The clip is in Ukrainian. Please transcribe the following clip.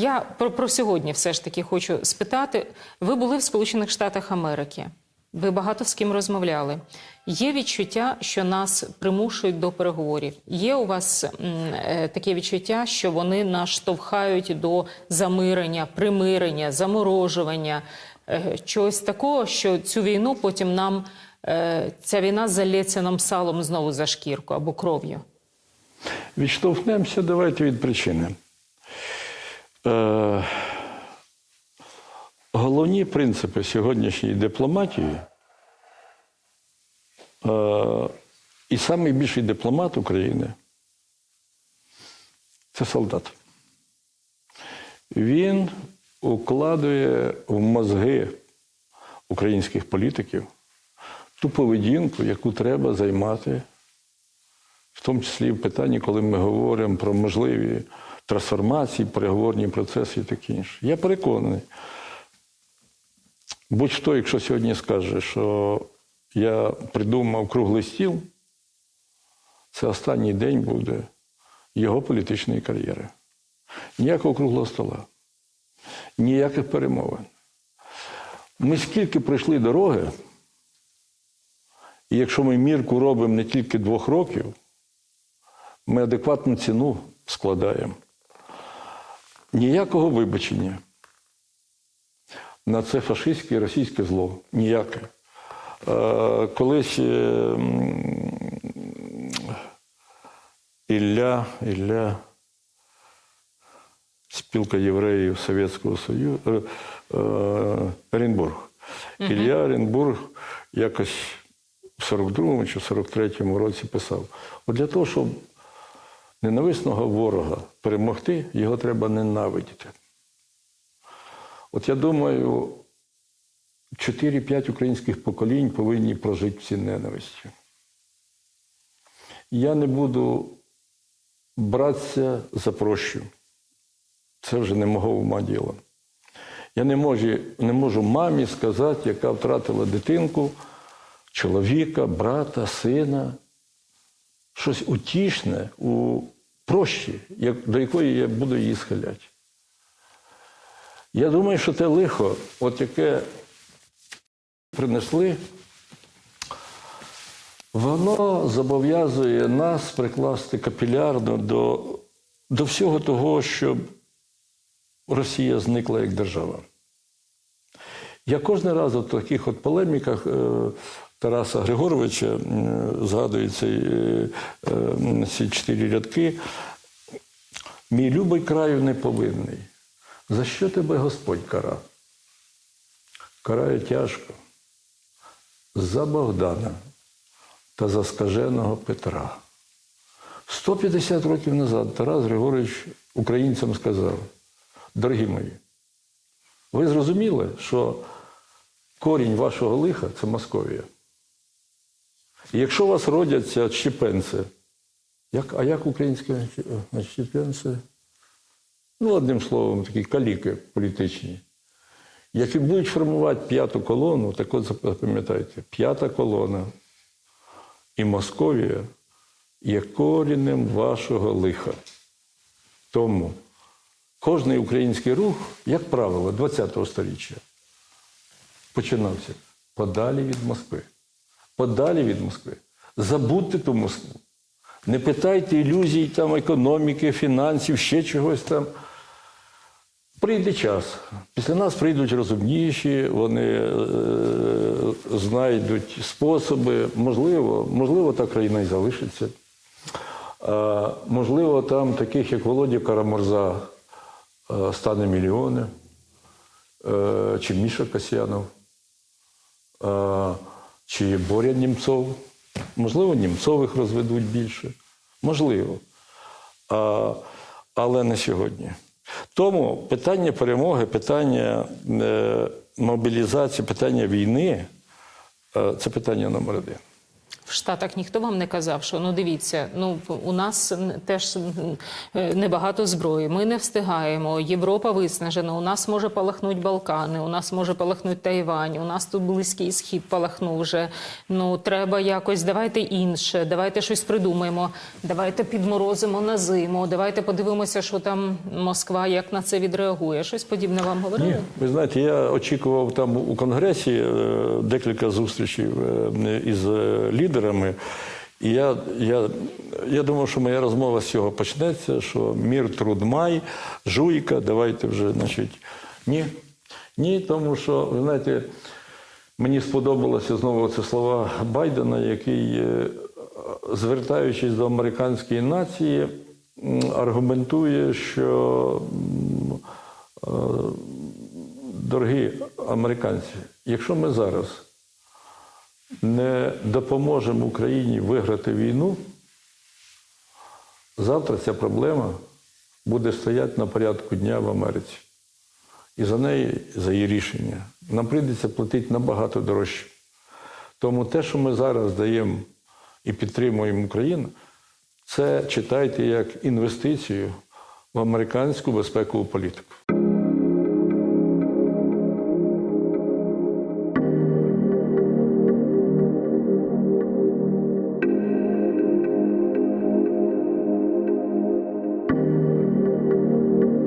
Я про, про сьогодні все ж таки хочу спитати. Ви були в Сполучених Штатах Америки. Ви багато з ким розмовляли. Є відчуття, що нас примушують до переговорів. Є у вас м, е, таке відчуття, що вони нас штовхають до замирення, примирення, заморожування, е, чогось такого, що цю війну потім нам е, ця війна залється нам салом знову за шкірку або кров'ю. Відштовхнемося, давайте від причини. Е, головні принципи сьогоднішньої дипломатії. Е, і найбільший дипломат України це солдат. Він укладує в мозги українських політиків ту поведінку, яку треба займати в тому числі в питанні, коли ми говоримо про можливі трансформації, переговорні процеси і таке інше. Я переконаний, будь-хто, якщо сьогодні скаже, що я придумав круглий стіл, це останній день буде його політичної кар'єри. Ніякого круглого стола, ніяких перемовин. Ми скільки пройшли дороги, і якщо ми мірку робимо не тільки двох років, ми адекватну ціну складаємо. Ніякого вибачення на це фашистське і російське зло. Ніяке. Е, Колись е, Ілля, Ілля, спілка євреїв Совєтського Союзу, е, Оренбург. Ілля Оренбург якось в 42-му чи 43-му році писав: от для того, щоб ненависного ворога перемогти, його треба ненавидіти. От я думаю, 4-5 українських поколінь повинні прожити в ненависті. Я не буду братися за прощу. Це вже не мого ума діло. Я не можу, не можу мамі сказати, яка втратила дитинку, чоловіка, брата, сина, щось утішне у прощі, до якої я буду її схиляти. Я думаю, що те лихо, от яке принесли, воно зобов'язує нас прикласти капілярно до, до всього того, щоб Росія зникла як держава. Я кожен раз у таких от полеміках е, Тараса Григоровича згадую ці, е, е, ці чотири рядки. Мій любий краю не повинний. За що тебе Господь кара? Карає тяжко. За Богдана та за скаженого Петра. 150 років назад Тарас Григорович українцям сказав: дорогі мої, ви зрозуміли, що корінь вашого лиха це Московія. Якщо у вас родяться щепенці, як, а як українське е, щепенці? Ну, одним словом, такі каліки політичні, які будуть формувати п'яту колону, так от запам'ятайте, п'ята колона і Московія є корінем вашого лиха. Тому кожний український рух, як правило, 20-го сторіччя починався подалі від Москви. Подалі від Москви. Забудьте ту Москву. Не питайте ілюзій там економіки, фінансів, ще чогось там. Прийде час. Після нас прийдуть розумніші, вони е, знайдуть способи. Можливо, можливо, та країна і залишиться. А, можливо, там таких, як Володя Карамурза, е, стане мільйони, е, чи Міша Касьянов, е, чи Боря Німцов. Можливо, Німцових розведуть більше. Можливо. А, але не сьогодні. Тому питання перемоги, питання е, мобілізації, питання війни е, це питання номер один. В Штатах ніхто вам не казав, що ну дивіться, ну у нас теж е, небагато зброї. Ми не встигаємо. Європа виснажена. У нас може палахнуть Балкани, у нас може палахнуть Тайвань. У нас тут близький схід палахнув вже. Ну треба якось давайте інше, давайте щось придумаємо. Давайте підморозимо на зиму. Давайте подивимося, що там Москва як на це відреагує. Щось подібне вам говорили? Ні, ви знаєте, я очікував там у Конгресі е, декілька зустрічей е, із е, лідерами. І я, я, я думав, що моя розмова з цього почнеться, що мір труд май, жуйка, давайте вже, значить. Ні. Ні, тому що, ви знаєте, мені сподобалося знову ці слова Байдена, який, е, звертаючись до американської нації, аргументує, що е, дорогі американці, якщо ми зараз не допоможемо Україні виграти війну, завтра ця проблема буде стояти на порядку дня в Америці. І за неї, за її рішення, нам прийдеться платити набагато дорожче. Тому те, що ми зараз даємо і підтримуємо Україну, це читайте як інвестицію в американську безпекову політику.